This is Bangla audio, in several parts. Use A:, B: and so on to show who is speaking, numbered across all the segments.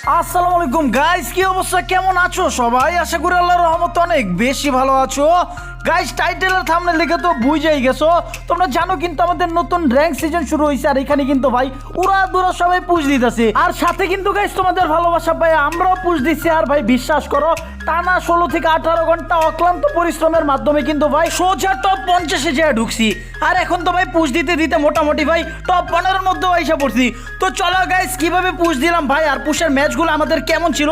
A: আসসালামু আলাইকুম। গাইস কি অবস্থা? কেমন আছো সবাই? আশা করি আল্লাহর রহমতে অনেক বেশি ভালো আছো। গাইস টাইটেলের থামনে লিখে তো বুঝেই গেছো। তোমরা জানো কিন্তু আমাদের নতুন র্যাঙ্ক সিজন শুরু হয়েছে আর এখানে কিন্তু ভাই উড়া দুরা সবাই পুষ দিতেছে। আর সাথে কিন্তু গাইস তোমাদের ভালোবাসা ভাই আমরাও পুষ দিচ্ছি। আর ভাই, বিশ্বাস করো, টানা ষোলো থেকে আঠারো ঘণ্টা অক্লান্ত পরিশ্রমের মাধ্যমে কিন্তু ভাই সোজা টপ পঞ্চাশে যায় ঢুকছি। আর এখন তো ভাই পুষ দিতে দিতে মোটামুটি ভাই টপ পনেরোর মধ্যেও এসে পড়ছি। তো চলো গাইস কীভাবে পুষ দিলাম ভাই? আর পুষের ম্যাচগুলো আমাদের কেমন ছিল,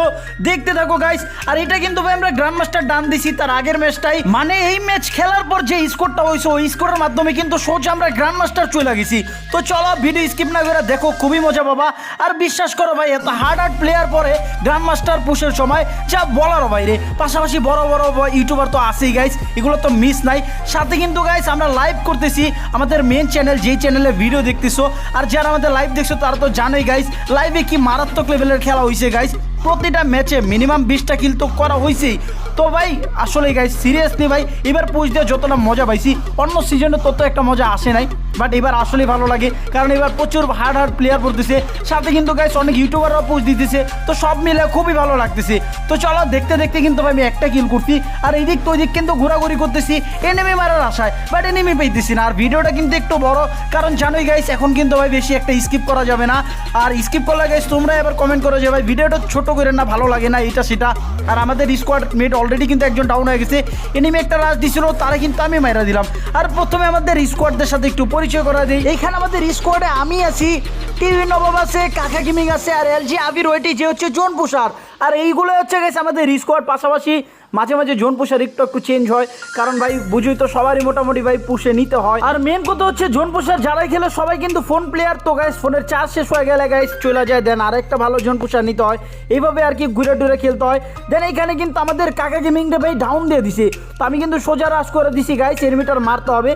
A: দেখতে থাকো গাইস আর এটা কিন্তু ভাই আমরা গ্র্যান্ড মাস্টার ডান দিছি, তার আগের ম্যাচটাই মানে এই ম্যাচ খেলার পর যে স্কোরটা হয়েছে, ওই স্কোরের মাধ্যমে কিন্তু সোজা আমরা গ্র্যান্ড মাস্টার চলে গেছি। তো চলো ভিডিও স্কিপ না করে দেখো, খুবই মজা বাবা আর বিশ্বাস করো ভাই, এত হার্ড হার্ড প্লেয়ার পরে গ্র্যান্ড মাস্টার পুষের সময় যা বলারও বাইরে। পাশাপাশি বড় বড় ইউটিউবার তো আছেই গাইস এগুলো তো মিস নাই। সাথে কিন্তু গাইস আমরা লাইভ করতেছি আমাদের মেন চ্যানেল যেই চ্যানেলে ভিডিও দেখতেছো। আর যারা আমাদের লাইভ দেখছ, তারা তো জানোই গাইস লাইভে কি মারাত্মক লেভেলের খেলা হয়েছে গাইস প্রতিটা ম্যাচে মিনিমাম বিশটা কিল তো করা হয়েছেই তো ভাই আসলে গাইস সিরিয়াসলি ভাই, এবার পুজ দিয়ে যতটা মজা পাইছি, অন্য সিজনে তত একটা মজা আসে নাই বাট এবার আসলে ভালো লাগে, কারণ এবার প্রচুর হার্ড হার্ড প্লেয়ার পড়তেছে, সাথে কিন্তু গাইস অনেক ইউটিউবাররাও পুষ দিতেছে, তো সব মিলে খুবই ভালো লাগতেছে। তো চলো, দেখতে দেখতে কিন্তু ভাই, আমি একটা কিল করছি, আর এই দিক তো ওই দিক কিন্তু ঘোরাঘুরি করতেছি এনিমি মারার আশায় বাট এনিমি পাইতেছি না, আর ভিডিওটা কিন্তু একটু বড়, কারণ জানোই গাইস এখন কিন্তু ভাই, বেশি একটা স্কিপ করা যাবে না, আর স্কিপ করলে গাইস তোমরা এবার কমেন্ট করো যে ভাই, ভিডিওটা ছোট করে না, ভালো লাগে না, এটা সেটা, আর আমাদের স্কোয়াড মেট অলরেডি কিন্তু একজন ডাউন হয়ে গেছে। এনিমি একটা রাজ দিছিল, তারা কিন্তু আমি মাইরা দিলাম। আর প্রথমে আমাদের স্কোয়াডদের সাথে একটু পরিচয় করা দিই। এখানে আমাদের স্কোয়াডে আমি আছি, টিভি নবাব আছে, কাকা গেমিং আছে, আর এলজি আবির ওইটি, যে হচ্ছে জোন পুষার। আর এইগুলো হচ্ছে গেছে আমাদের স্কোয়াড পাশাপাশি মাঝে মাঝে জোন পুষার একটু একটু চেঞ্জ হয়। কারণ ভাই, বুঝুই তো সবারই মোটামুটি ভাই পুষে নিতে হয়। আর মেন কথা হচ্ছে জোন পুষার যারাই খেলে সবাই কিন্তু ফোন প্লেয়ার তো গাইস ফোনের চার্জ শেষ হয়ে গেলে গাইস চলে যায়। দেন আরেকটা ভালো জোন পুষার নিতে হয়। এইভাবে আর কি ঘুরে টুরে খেলতে হয়। দেন এইখানে কিন্তু আমাদের কাকা গেমিংটা ভাই ডাউন দিয়ে দিছে। তো আমি কিন্তু সোজা রাস করে দিছি গাইস এরমিটার মারতে হবে।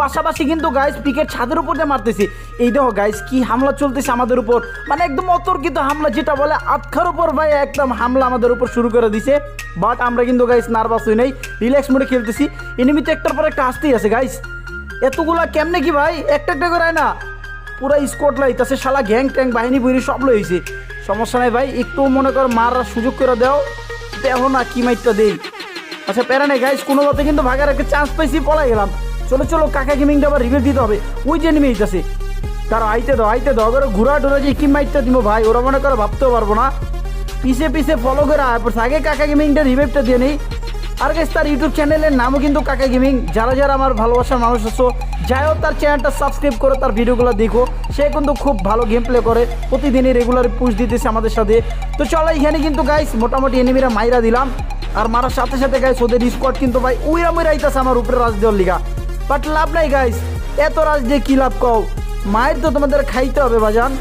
A: পাশাপাশি কিন্তু গাইস পিকের ছাদের উপর দিয়ে মারতেছি। এই দেখো গাইস কি হামলা চলতেছে আমাদের উপর। মানে একদম অতর্কিত হামলা, যেটা বলে আটখার উপর ভাই একদম হামলা আমাদের উপর শুরু করে দিছে। বাট আমরা কিন্তু গাইস নার্ভাস হই নাই রিল্যাক্স মোডে খেলতেছি। এনিমি তো একটার পর একটা আসতেই আছে গাইস এতগুলা কেমনে কি ভাই? একটা একটা করে না। পুরা স্কোট লাইতেছে শালা গ্যাং ট্যাং, বাহিনী বহিনী সব লইছে সমস্যা নাই ভাই, একটু মনে কর মারার সুযোগ করে দাও। দেখো না কি মাইটটা দেই। আচ্ছা প্যারা নেই গাইস কোনো মতে কিন্তু ভাগার একটা চান্স পাইছি, পলাই গেলাম। চলো চলো, কাকা গেমিংটা আবার রিভিউ দিতে হবে। ওই যে নেমে এইটাছে তারা আইতে দাও আইতে দাও। ওরা ঘুরা টুরা যে কি মাইটটা দিব ভাই, ওরা মনে করে ভাবতেও পারব না। পিছে পিছে ফলো করে আগে কাকা গেমিংটা রিভাইভটা দিয়ে নেই। আর গাইস তার ইউটিউব চ্যানেলের নামও কিন্তু কাকা গেমিং। যারা যারা আমার ভালোবাসার মানুষ আছো, যাই হোক, তার চ্যানেলটা সাবস্ক্রাইব করে, তার ভিডিওগুলো দেখো। সে কিন্তু খুব ভালো গেম প্লে করে। প্রতিদিনই রেগুলার পুশ দিতেছে আমাদের সাথে। তো চলো, এখানে কিন্তু গাইস মোটামুটি এনিমিরা মাইরা দিলাম। আর মারার সাথে সাথে গাইস ওদের স্কোয়াড কিন্তু ভাই উইরা মুইরা আইতাছে আমার উপরে রাজ দেওয়ার লিগা। বাট লাভ নাই গাইস এত রাজ দিয়ে কি লাভ কও? মায়ের তো তোমাদের খাইতে হবে বাজান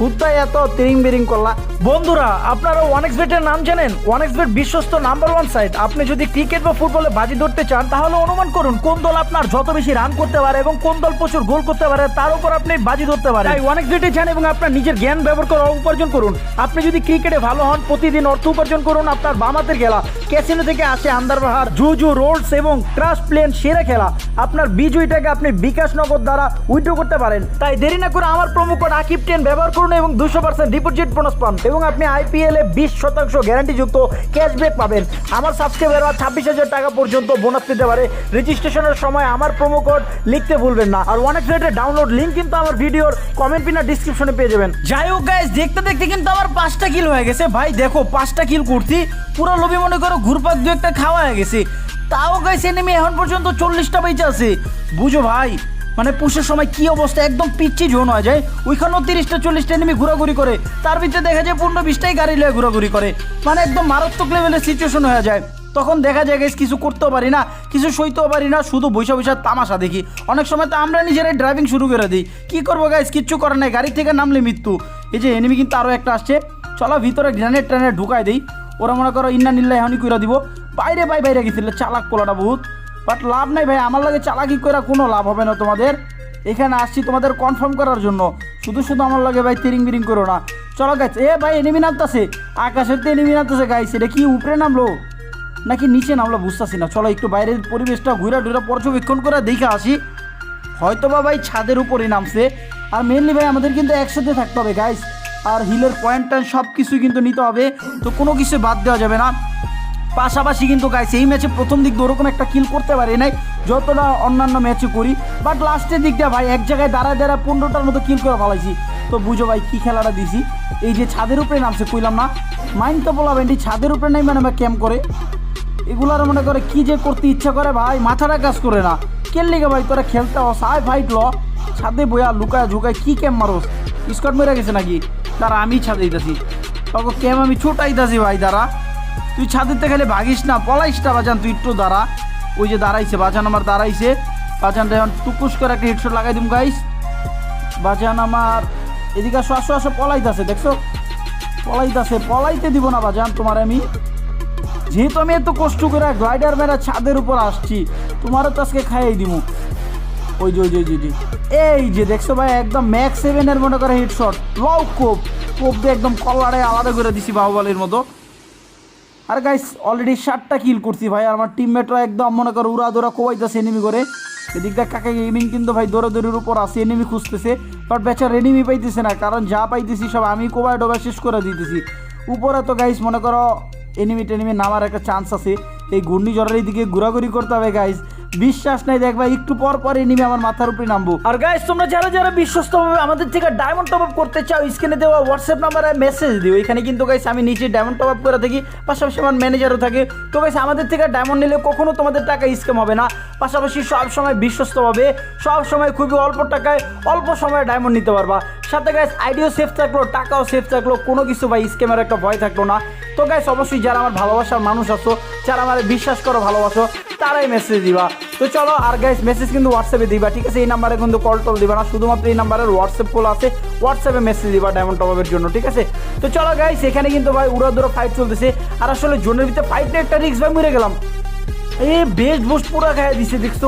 A: হুত্তায় এত তিরিং বিরিং করলা। বন্ধুরা, আপনারা ওয়ানেক্স বেটের নাম জানেন ওয়ানেক্স বেট বিশ্বস্ত নাম্বার ওয়ান সাইট আপনি যদি ক্রিকেট বা ফুটবলে বাজি ধরতে চান, তাহলে অনুমান করুন, কোন দল আপনার যত বেশি রান করতে পারে এবং কোন দল প্রচুর গোল করতে পারে, তার উপর আপনি বাজি ধরতে পারেন। তাই ওয়ানেক্স বেটে যান এবং আপনার নিজের জ্ঞান ব্যবহার করে উপার্জন করুন। আপনি যদি ক্রিকেটে ভালো হন, প্রতিদিন অর্থ উপার্জন করুন আপনার বামাতের খেলা। ক্যাসিনো থেকে আসে আন্দারবাহার, জুজু রোডস এবং ট্রাস্ট প্লেন সেরা খেলা। আপনার বিজয়টাকে আপনি বিকাশ নগদ দ্বারা উইথড্র করতে পারেন। তাই দেরি না করে আমার প্রোমো কোড আকিব টেন ব্যবহার করুন। এবং দুশো পার্সেন্ট ডিপোজিট বোনাস পান এবং আপনি আইপিএল বিশ শতাংশ গ্যারান্টিযুক্ত ক্যাশব্যাক পাবেন। আমার সাবস্ক্রাইবাররা ছাব্বিশ হাজার টাকা পর্যন্ত বোনাস পেতে পারে। রেজিস্ট্রেশনের সময় আমার প্রোমো কোড লিখতে ভুলবেন না। আর অনেক রেটের ডাউনলোড লিঙ্ক কিন্তু আমার ভিডিওর কমেন্ট পিনা ডিসক্রিপশনে পেয়ে যাবেন। যাই হোক গাইস দেখতে দেখতে কিন্তু আমার পাঁচটা কিল হয়ে গেছে। ভাই, দেখো, পাঁচটা কিল করছি। পুরো লবি মনে করো, ঘুরপাক দু একটা খাওয়া হয়ে গেছে। তাও গাইস এনেমি এখন পর্যন্ত চল্লিশটা বেঁচে আছে। বুঝো ভাই মানে পুষের সময় কি অবস্থা? একদম পিচ্ছি ঝোন হয়ে যায় ওইখানেও তিরিশটা, চল্লিশটা এনিমি ঘোরাঘুরি করে। তার ভিতরে দেখা যায় পনেরো, বিশটাই গাড়ি লয়ে ঘোরাঘুরি করে। মানে একদম মারাত্মক লেভেলের সিচুয়েশন হয়ে যায়। তখন দেখা যায় গেছে কিছু করতেও পারি না, কিছু সইতেও পারি না, শুধু বৈশা বৈশা তামাশা দেখি। অনেক সময় তো আমরা নিজেরাই ড্রাইভিং শুরু করে দিই। কী করব গাইস কিচ্ছু করে নাই। গাড়ি থেকে নামলে মৃত্যু। এই যে এনিমি কিন্তু আরও একটা আসছে। চলো ভিতরে গ্রানেড ট্রানেড ঢুকাই দিই। ওরা মনে করো ইন্না নিল্লা এখনই করে দিব। বাইরে বাই বাইরে গেছিল। চালাক পোলাটা বহুত। বাট লাভ নাই ভাই, আমার লাগে চালাকি করে কোনো লাভ হবে না তোমাদের। এখানে আসছি তোমাদের কনফার্ম করার জন্য। শুধু শুধু আমার লাগে ভাই তিরিং বিরিং করো না। চলো গাইছে এ ভাই এনিমি নামতাছে। আকাশের তো এনিমি নামতাছে গাইছে এটা কি উপরে নামলো? নাকি নিচে নামলো বুঝতেছি না। চলো একটু বাইরের পরিবেশটা ঘুরে ঘুরে পর্যবেক্ষণ করে দেখে আসি। হয়তো বা ভাই ছাদের উপরে নামছে। আর মেনলি ভাই আমাদের কিন্তু একসাথে থাকতে হবে গাইস আর হিলের পয়েন্ট সব কিছুই কিন্তু নিতে হবে। তো কোনো কিছু বাদ দেওয়া যাবে না। পাশাপাশি কিন্তু গাইস এই ম্যাচে প্রথম দিক দিয়ে ওরকম একটা কিল করতে পারি নাই, যতটা অন্যান্য ম্যাচে করি। বাট লাস্টের দিক দিয়ে ভাই, এক জায়গায় দাঁড়ায় দাঁড়ায় পনেরোটার মতো কিল করে ফেলাইছি। তো বুঝো ভাই, কী খেলাটা দিছি? এই যে ছাদের উপরে নামছে, কইলাম না। মাইন্ড তো বলা ভেন্ডি, ছাদের উপরে নাই মানে ক্যাম্প করে। এগুলার মনে করে কি যে করতে ইচ্ছা করে ভাই, মাথাটা কাজ করে না। কেন লিগে ভাই, তোরা খেলতে হস আয় ফাইট ল। ছাদে বইয়া লুকায় ঝুকায় কি ক্যাম্প মারোস? স্কট মেরে গেছে নাকি? তারা আমি ছাদে দিতেছি। তখন ক্যাম্প আমি ছোটাইতাছি ভাই, দাঁড়া। তুই ছাদের থেকে খালি ভাগিস না পলাইস না বাজান তুই একটু দাঁড়া। ওই যে দাঁড়াইছে বাজান আমার দাঁড়াইছে। বাজানটা এখন টুকুস করে একটা হেডশট লাগাই দিম গাইস বাজান আমার এদিকে আসো আসো আসো পলাইতাছে দেখছ? পলাইতাছে পলাইতে দিব না বাজান তোমার আমি। যেহেতু আমি এত কষ্ট করে গ্লাইডার মেরা ছাদের উপর আসছি তোমারও তো আজকে খাইয়ে দিব ওই যে ওই যে, ওই যে এই যে দেখছ ভাই একদম ম্যাক্স সেভেনের মনে করে হেডশট লও কোপ কোপ দিয়ে একদম কলারে আলাদা করে দিছি বাহুবালির মতো। আর গাইস অলরেডি ষাটটা কিল করছি ভাই। আমার টিমমেটরা একদম মনে করো উড়া দৌড়া কোয়াইতেছে এনিমি করে এদিকটা কাকে গেমিং কিন্তু ভাই দৌড়াদৌড়ির উপর আসে এনিমি খুঁজতেছে। বাট বেচার এনিমি পাইতেছে না, কারণ যা পাইতেছি সব আমি কোবাই ডোবা শেষ করে দিতেছি। উপরে তো গাইস মনে করো এনিমি টেনিমি নামার একটা চান্স আছে। এই ঘূর্ণিঝড়ের দিকে ঘোরাঘুরি করতে হবে গাইস বিশ্বাস নাই দেখবা একটু পর পর এনিমি আমার মাথার উপরে নামবো। আর গাইস তোমরা যারা যারা বিশ্বস্তভাবে আমাদের থেকে ডায়মন্ড টপ আপ করতে চাও স্ক্রিনে দেওয়া হোয়াটসঅ্যাপ নাম্বারে মেসেজ দিও। এখানে কিন্তু গাইস আমি নিচে ডায়মন্ড টপ আপ করে থাকি, পাশাপাশি আমার ম্যানেজারও থাকে। তো গাইস আমাদের থেকে ডায়মন্ড নিলে কখনো তোমাদের টাকা স্ক্যাম হবে না। পাশাপাশি সব সময় বিশ্বস্তভাবে সব সময় খুবই অল্প টাকায়, অল্প সময়ে ডায়মন্ড নিতে পারবা। সাথে গাইস আইডিও সেফ থাকল, টাকাও সেফ থাকল, কোনো কিছু ভাই স্ক্যামের একটা ভয় থাকল না। তো গাইস অবশ্যই যারা আমার ভালোবাসার মানুষ আছো, যারা আমার বিশ্বাস করো, ভালোবাসো, তারাই মেসেজ দিবা। তো চলো, আর গাইস মেসেজ কিন্তু হোয়াটসঅ্যাপে দিবা, ঠিক আছে? এই নাম্বারে কিন্তু কল টল দিবা না, শুধুমাত্র এই নাম্বারের হোয়াটসঅ্যাপ কল আছে হোয়াটসঅ্যাপে মেসেজ দিবা ডায়মন্ড টপের জন্য, ঠিক আছে? তো চলো গাইস এখানে কিন্তু ভাই উড়া দুরো ফাইট চলতেছে, আর আসলে জোনের ভিতরে ফাইটটা একটা রিক্স ভাই, মরে গেলাম। এ বেস্ট বুস্ট পুরা খাইয়া দিছে, দেখছ?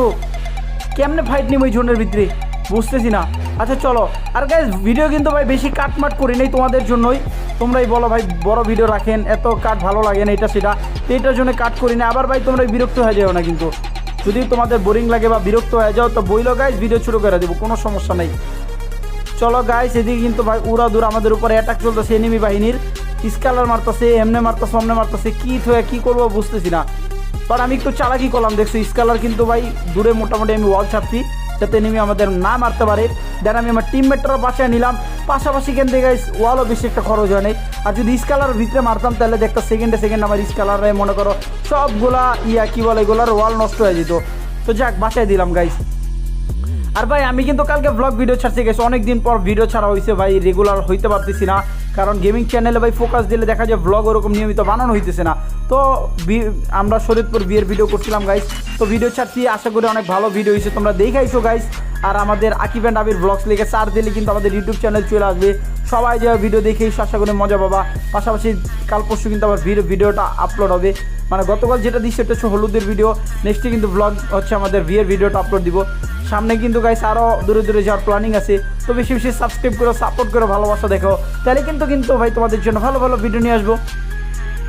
A: কেমনে ফাইট নিম ওই জোনের ভিতরে? বুঝতেছি না। আচ্ছা চলো। আর গাইজ ভিডিও কিন্তু ভাই বেশি কাটমাট করি নাই তোমাদের জন্যই। তোমরাই বলো ভাই, বড় ভিডিও রাখেন, এত কাট ভালো লাগে না, এটা সেটা। তো এটার জন্য কাট করি না। আবার ভাই তোমরা বিরক্ত হয়ে যাও না কিন্তু। যদি তোমাদের বোরিং লাগে বা বিরক্ত হয়ে যাও, তো বইলো গাইজ ভিডিও শুরু করে দেবো, কোনো সমস্যা নেই। চলো গাইজ এদিকে কিন্তু ভাই উড়া দূর আমাদের উপরে অ্যাটাক চলতেছে এনিমি বাহিনীর। স্কালার মারতেছে, এমনে মারতেছে, অমনে মারতেছে, কী থা কী করব বুঝতেছি না। বাট আমি একটু চালাকি করলাম, দেখছি স্কালার কিন্তু ভাই দূরে মোটামুটি আমি ওয়াল ছাড়ছি। যাতে এনিমি আমাদের না মারতে পারে। দেন আমি আমার টিমমেটরা বাঁচায় নিলাম। পাশাপাশি কেন থেকে গাইস ওয়ালও বেশি একটা খরচ হয় আর যদি স্কালার ভিতরে মারতাম, তাহলে দেখতো সেকেন্ডে সেকেন্ড আমার স্কালারে মনে করো, সবগুলা ইয়া কি বলে এগুলার ওয়াল নষ্ট হয়ে যেত। তো যাক বাঁচায় দিলাম গাইস আর ভাই, আমি কিন্তু কালকে ব্লগ ভিডিও ছাড়তে গেছি অনেকদিন পর ভিডিও ছাড়া হয়েছে ভাই রেগুলার হইতে পারতেছি না। কারণ গেমিং চ্যানেলে ভাই ফোকাস দিলে দেখা যায় ব্লগ ওরকম নিয়মিত বানানো হইতেছে না। তো আমরা শরীরপুর বিয়ের ভিডিও করছিলাম গাইস তো ভিডিও ছাড়ছি, আশা করি অনেক ভালো ভিডিও হয়েছে তোমরা দেখাইছো গাইস আর আমাদের আকিব অ্যান্ড আবির ব্লগস লিখে চার দিলে কিন্তু আমাদের ইউটিউব চ্যানেল চলে আসবে। সবাই যে ভিডিও দেখে আশা করি মজা পাবা। পাশাপাশি কাল পরশু কিন্তু ভিডিও ভিডিওটা আপলোড হবে। মানে গতকাল যেটা দিচ্ছি সেটা হচ্ছে হলুদের ভিডিও নেক্সটে কিন্তু ব্লগ হচ্ছে আমাদের বিয়ের ভিডিওটা আপলোড দিব। সামনে কিন্তু গাইস আরও দূরে দূরে যাওয়ার প্ল্যানিং আছে। তো বেশি বেশি সাবস্ক্রাইব করো সাপোর্ট করো, ভালোবাসা দেখো। তাহলে কিন্তু কিন্তু ভাই তোমাদের জন্য ভালো ভালো ভিডিও নিয়ে আসব।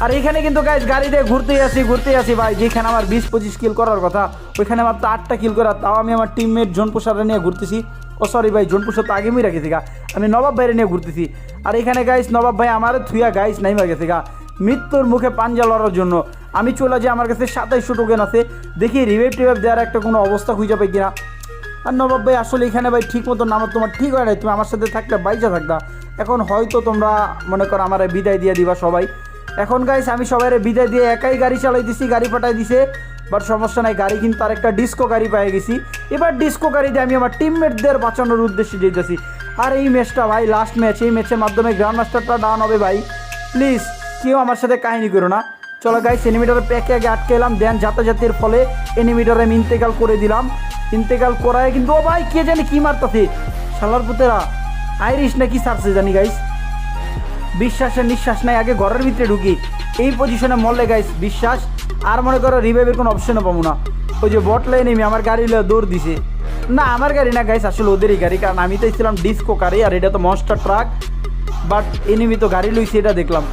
A: আর এখানে কিন্তু গাইস গাড়ি দিয়ে ঘুরতেই আসি ঘুরতেই আসি ভাই। যেখানে আমার বিশ পঁচিশ কিল করার কথা, ওইখানে আমার তো আটটা কিল করা। তাও আমি আমার টিমমেট জোন পোষারে নিয়ে ঘুরতেছি। ও সরি ভাই জোন পোষার তো আগে আমি রাখেছি আমি নবাব ভাইরে নিয়ে ঘুরতেছি। আর এখানে গাইস নবাব ভাই আমার থুয়া গাইস নাই গেছে গা। মৃত্যুর মুখে পাঞ্জা লড়ার জন্য। আমি চলে যাই, আমার কাছে সাতাইশশো টোকেন আছে। দেখি রিভাইভ টিভাইভ দেওয়ার একটা কোনো অবস্থা খুঁজে পাই কিনা। আর নবাব ভাই, আসলে এখানে ভাই ঠিক মতো নামার তোমার ঠিক হয় নাই। তুমি আমার সাথে থাকলে বাইজা থাকবা এখন হয়তো তোমরা মনে করো আমার বিদায় দিয়ে দিবা সবাই। এখন গাইস আমি সবাই বিদায় দিয়ে একাই গাড়ি চালাই দিছি, গাড়ি পাঠাই দিছে। বাট সমস্যা নাই, গাড়ি কিন্তু আর একটা ডিস্কো গাড়ি পেয়ে গেছি। এবার ডিস্কো গাড়িতে আমি আমার টিমমেটদের বাঁচানোর উদ্দেশ্যে যেতেছি আর এই ম্যাচটা ভাই লাস্ট ম্যাচ এই ম্যাচের মাধ্যমে গ্র্যান্ড মাস্টারটা ডাউন হবে ভাই। প্লিজ কেউ আমার সাথে কাহিনী করো না। চলো গাইস এনিমিটারের প্যাকে আগে আটকে এলাম দেন যাতায়াতের ফলে এনিমিটারে আমি ইন্তেকাল করে দিলাম। ইন্তেকাল করায় কিন্তু, ও ভাই, কে জানি কি মারতাছে? শালার পুতেরা আইরিশ নাকি সারছে জানি গাইস বিশ্বাসের নিঃশ্বাস নাই, আগে ঘরের ভিতরে ঢুকি। এই পজিশনে মরলে গাইস বিশ্বাস, আর মনে করো রিভাইভের কোনো অপশনও পাবো না। ওই যে বট লাইন আমি আমার গাড়ি দৌড় দিছে। না, আমার গাড়ি না গাইস আসলে ওদেরই গাড়ি, কারণ আমি তো ছিলাম ডিস্কো গাড়ি আর এটা তো মনস্টার ট্রাক বাট এনিমি তো গাড়ি লইছে, এটা দেখলাম।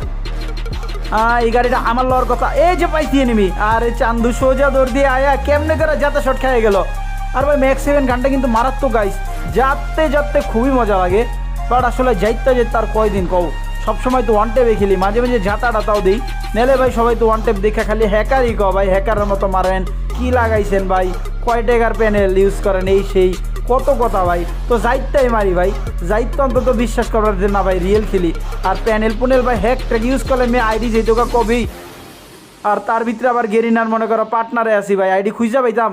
A: এই গাড়িটা আমার লওয়ার কথা। এই যে পাইছি এনিমি আরে চান্দু, সোজা দৌড় দিয়ে আয়া, কেমনে করে যাতে শট খেয়ে গেল। আর ভাই ম্যাক্স সেভেন গানটা কিন্তু মারাত্মক গাইস যাতে যাতে খুবই মজা লাগে। বাট আসলে যাইতে যেতে আর কয়দিন কও? সবসময় তো ওয়ান টেপে খেলি। মাঝে মাঝে ঝাঁটা টাটাও দিই। নেলে ভাই, সবাই তো ওয়ান টেপ দেখে খালি হ্যাকারই কও। ভাই হ্যাকারের মতো মারেন। কি লাগাইছেন ভাই? কয় টাকার প্যানেল ইউজ করেন? এই সেই। কত কথা ভাই? তো যাইতেই মারি ভাই। যাইতে অন্তত বিশ্বাস করার যে না ভাই রিয়েল খেলি। আর প্যানেল পুনেল ভাই হ্যাক ট্যাক ইউজ করলে মেয়ে আইডি যেত কবি। আর তার ভিতরে আবার গেরিনার মনে করো পার্টনারে আছি ভাই। আইডি খুঁজা পাইতাম।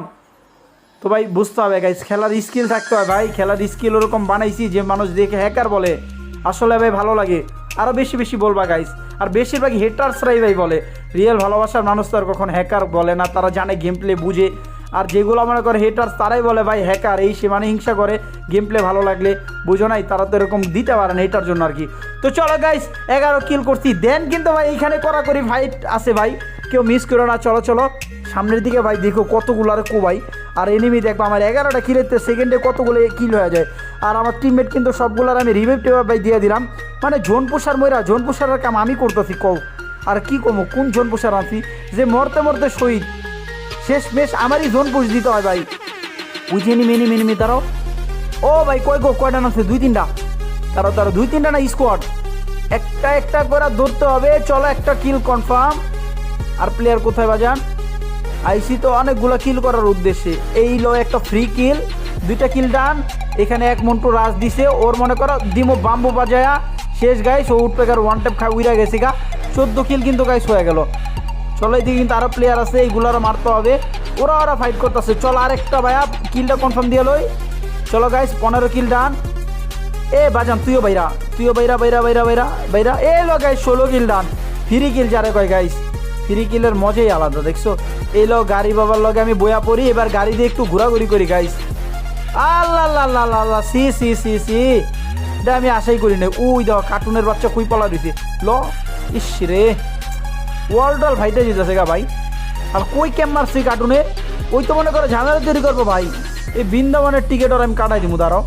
A: তো ভাই বুঝতে হবে গাইস খেলার স্কিল থাকতে হয় ভাই। খেলার স্কিল ওরকম বানাইছি যে মানুষ দেখে হ্যাকার বলে। আসলে ভাই ভালো লাগে। আরও বেশি বেশি বলবা গাইস আর বেশিরভাগ হেটার্সরাই ভাই বলে। রিয়েল ভালোবাসার মানুষ তো আর কখন হ্যাকার বলে না, তারা জানে গেম প্লে বুঝে। আর যেগুলো মনে করে হেটার্স তারাই বলে, ভাই হ্যাকার এই সে মানে হিংসা করে গেম প্লে ভালো লাগলে বুঝো নাই, তারা তো এরকম দিতে পারে না এটার জন্য আর কি। তো চলো গাইস এগারো কিল করছি। দেন কিন্তু ভাই, এইখানে করাকরি ফাইট আছে ভাই, কেউ মিস করো না, চলো চলো। সামনের দিকে ভাই, দেখো কতগুলো আর কো ভাই আর এনিমি দেখব, আমার এগারোটা কিলেতে সেকেন্ডে কতগুলো কিল হয়ে যায়। আর আমার টিমমেট কিন্তু সবগুলোর আমি রিভাইভ টেভাইভ ভাই দিয়ে দিলাম। মানে জোন পোষার ময়রা জোন পোষারের কাম আমি করতেছি, কও। আর কি কমো, কোন জোন পোষার আনছি যে মরতে মরতে শহীদ। শেষ বেশ আমারই জোন পুষ দিতে হয় ভাই। বুঝিয়ে নি মিনি মিনিমি তারাও। ও ভাই কয় গো, কয়টা আছে দুই তিনটা। তারা তারা দুই তিনটা না স্কোয়াড একটা একটা করে ধরতে হবে। চলো, একটা কিল কনফার্ম আর প্লেয়ার কোথায় বাজান আইসি তো অনেকগুলো কিল করার উদ্দেশ্যে। এই লো একটা ফ্রি কিল দুইটা কিল ডান এখানে এক মন্টু রাজ দিছে। ওর মনে করো, দিমো বাম্বু বাজায়া। শেষ গাইস ও উঠপেকার ওয়ান টেপ খা উইরা গেছে গা। চোদ্দ কিল কিন্তু গাইস হয়ে গেল। চলো, এদিকে কিন্তু আরও প্লেয়ার আছে এইগুলোর মারতে হবে। ওরা ওরা ফাইট করতেছে। চলো, আরেকটা ভাইয়া কিলটা কনফার্ম দিয়ে লই। চলো গাইস পনেরো কিল ডান এ, বাজান, তুইও বাইরা তুইও বাইরা বাইরা বাইরা বাইরা বাইরা। এ, লো গাইস ষোলো কিল ডান ফ্রি কিল যারে কয় গাইস ফ্রি কিলের মজাই আলাদা, দেখছ? এই লো, গাড়ি বাবার লগে আমি বয়া পড়ি, এবার গাড়ি দিয়ে একটু ঘোরাঘুরি করি গাইস আল্লাহ আল্লাহ আল্লাহ সি সি সি সি। এটা আমি আশাই করি না উই দাও কার্টুনের বাচ্চা কুই পলা দিছে। ল, ইস রে। ওয়ার্ল্ড অল ভাইটা যেতেছে গা ভাই। আর কই ক্যাম মারছি কার্টুনে ওই তো মনে করো ঝামেলা তৈরি করব ভাই। এই বৃন্দাবনের টিকিট ওর আমি কাটাই দিব দাঁড়াও।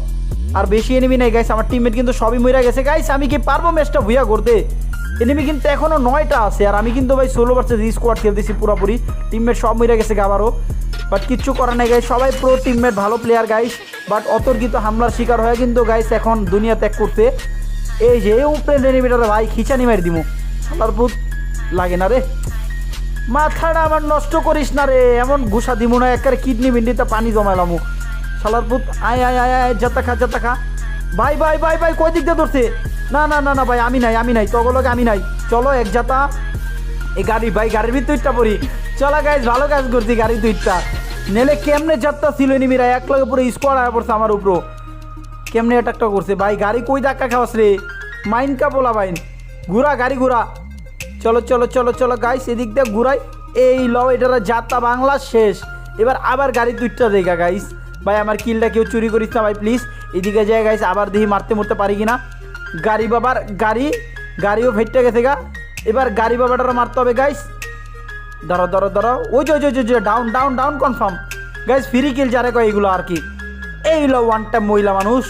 A: আর বেশি এনিমি নেই গাইস আমার টিমমেট কিন্তু সবই মরে গেছে। গাইস আমি কি পারব ম্যাচটা ভুইয়া করতে? এনিমি কিন্তু এখনও নয়টা আছে, আর আমি কিন্তু ভাই ষোলো ভার্সেস স্কোয়াড খেলতেছি পুরোপুরি। টিমমেট সব মরে গেছে আবারও। বাট কিচ্ছু করার নাই গাইস সবাই প্রো টিমমেট ভালো প্লেয়ার গাইস বাট অতর্কিত হামলার শিকার হয়ে কিন্তু গাইস এখন দুনিয়া ত্যাগ করতে। এই যে উপরে এনিমিটার ভাই, খিচানি মারি আল্লাহর পুত লাগে না রে। মাথাটা আমার নষ্ট করিস না রে। এমন ঘুষা দিমু না একের কিডনি বিন্ডিতে পানি জমাইলামু শালার পুত, আয় আয় আয় আয় যাতা খা যাতা খা ভাই ভাই ভাই ভাই, কই দিক দিয়ে ধরছে না না না না, ভাই, আমি নাই আমি নাই তগলকে আমি নাই। চলো এক যাতা। এই গাড়ি, ভাই, গাড়ির ভিতরটা পড়ি। চলা গাইজ ভালো কাজ করছি গাড়ি দুইটা নেলে কেমনে যাত্রা ছিল নিমিরা, এক লগে পুরো স্কোয়াড আয়া পড়ছে আমার উপর কেমনে অ্যাটাকটা করছে? ভাই, গাড়ি কই ধাক্কা খাওয়াস রে? মাইন কা বলা বাইন ঘুরা, গাড়ি ঘুরা। চলো চলো চলো চলো গাইস এদিক দিয়ে ঘুরাই। এই ল এটার যাত্রা বাংলা শেষ। এবার আবার গাড়ি দুইটা দেখা গাইস ভাই আমার কিলটা কেউ চুরি করিস না ভাই প্লিজ এদিকে যায় গাইস আবার দেখি মারতে মরতে পারি কিনা। গাড়ি বাবার গাড়ি গাড়িও ফেটে গেছে গা। এবার গাড়ি বাবাটারও মারতে হবে গাইস ধরো ধরো ধরো। ওই যে ওই যে, down down down confirm guys free kill যারে কয় এগুলো আর কি। এই হলো ওয়ান টাইম মহিলা মানুষ।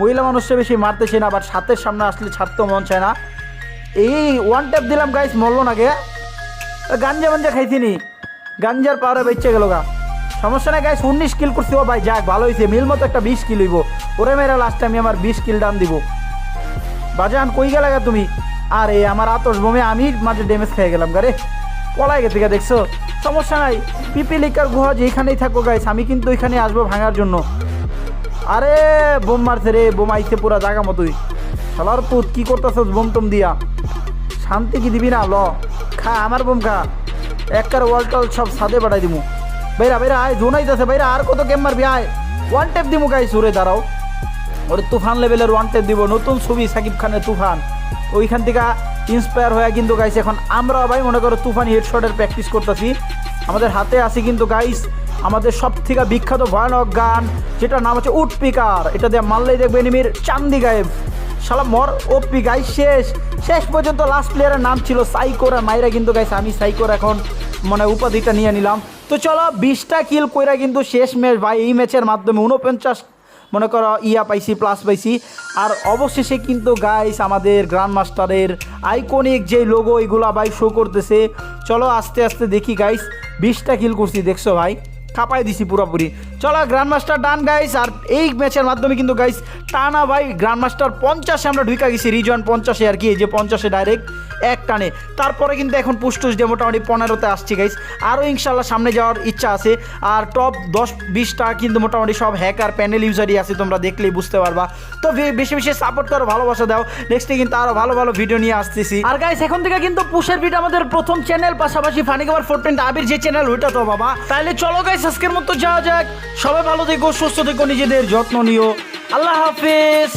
A: মহিলা মানুষটা বেশি মারতেছে না আবার সাথের সামনে আসলে ছাড়তেও মন চায় না। এই ওয়ান ট্যাপ দিলাম গাইস মরলো না গে গাঞ্জা মাঞ্জা খাইছিনি। গাঞ্জার পাওয়ারে বেঁচে গেল গা। সমস্যা নাই গাইস উনিশ কিল করছি। ও ভাই, যাক, ভালো হয়েছে মিল মতো একটা বিশ কিল হইব। ওরে মেরা লাস্টে আমি আমার বিশ কিল ডান দিব। বাজান, কই গেলে গা তুমি? আরে, আমার আতস বোমে আমি মাঝে ড্যামেজ খেয়ে গেলাম গারে পলাই গেছে গা, দেখছ? সমস্যা নাই। পিপিলিকার গুহা যেখানেই থাকো গাইস আমি কিন্তু ওইখানে আসব ভাঙার জন্য। আরে, বোম মারছে রে, বোম আইছে পুরা জায়গা মতোই। শালার পুত, কি করতেছস বোম টম দিয়া? শান্তি কি দিবি না? ল, খা আমার বোম খা। একটার ওয়াল টল সব সাদে পাঠাই দিমু। বাইরা বাইরা, আয় জোনাইতেছে বাইরা, আর কত গেম মারবি, আয়। ওয়ান টেপ দিমু গাই সুরে দাঁড়াও। ওরে তুফান লেভেলের ওয়ান টেপ দিব। নতুন ছবি সাকিব খানের তুফান। ওইখান থেকে ইন্সপায়ার হয়ে কিন্তু গাইস, এখন আমরা ভাই মনে করো তুফান হেডশটের প্র্যাকটিস করতেছি। আমাদের হাতে আছে কিন্তু গাইস, আমাদের সব থেকে বিখ্যাত ভয়ানক গান, যেটার নাম হচ্ছে উট পিকার এটা দিয়ে মারলেই দেখবে এনিমির চান্দি গায়েব। শালা মর ওপি গাই শেষ। শেষ পর্যন্ত লাস্ট প্লেয়ারের নাম ছিল সাইকোরা মাইরা কিন্তু গাইছে আমি সাইকোর এখন মানে উপাধিটা নিয়ে নিলাম। তো চলো, বিশটা কিল কইরা কিন্তু শেষ ম্যাচ ভাই। এই ম্যাচের মাধ্যমে উনপঞ্চাশ মনে করো ইয়া পাইছি প্লাস পাইছি। আর অবশেষে কিন্তু গাইস আমাদের গ্র্যান্ড মাস্টারের আইকনিক যে লোগো এগুলা ভাই শো করতেছে। চলো, আস্তে আস্তে দেখি গাইস বিশটা কিল করছি, দেখছ ভাই? কাপাই দিছি পুরোপুরি। চলো গ্র্যান্ড মাস্টার ডান গাইস আর এই ম্যাচের মাধ্যমে কিন্তু গাইস টানা ভাই গ্র্যান্ড মাস্টার পঞ্চাশে আমরা ঢুকা গেছি রিজন পঞ্চাশে আর কি, এই যে পঞ্চাশে ডাইরেক্ট এক টানে। তারপরে কিন্তু এখন পুষ্টুস দিয়ে মোটামুটি পনেরোতে আসছি গাইস আরও ইনশাল্লাহ সামনে যাওয়ার ইচ্ছা আছে, আর টপ দশ, বিশটা কিন্তু মোটামুটি সব হ্যাকার প্যানেল ইউজারই আছে, তোমরা দেখলেই বুঝতে পারবা। তো বেশি বেশি সাপোর্ট করো, ভালোবাসা দাও। নেক্সটে কিন্তু আরও ভালো ভালো ভিডিও নিয়ে আসতেছি। আর গাইস এখন থেকে কিন্তু পুষের ভিডিও আমাদের প্রথম চ্যানেল পাশাপাশি ফানি কভার ফোরটিন আবির যে চ্যানেল ওইটা তো বাবা। তাহলে চলো গাইস আজকের মতো যাওয়া যাক। সবাই ভালো থেকো সুস্থ থেকো নিজেদের যত্ন নিও। আল্লাহ হাফেজ।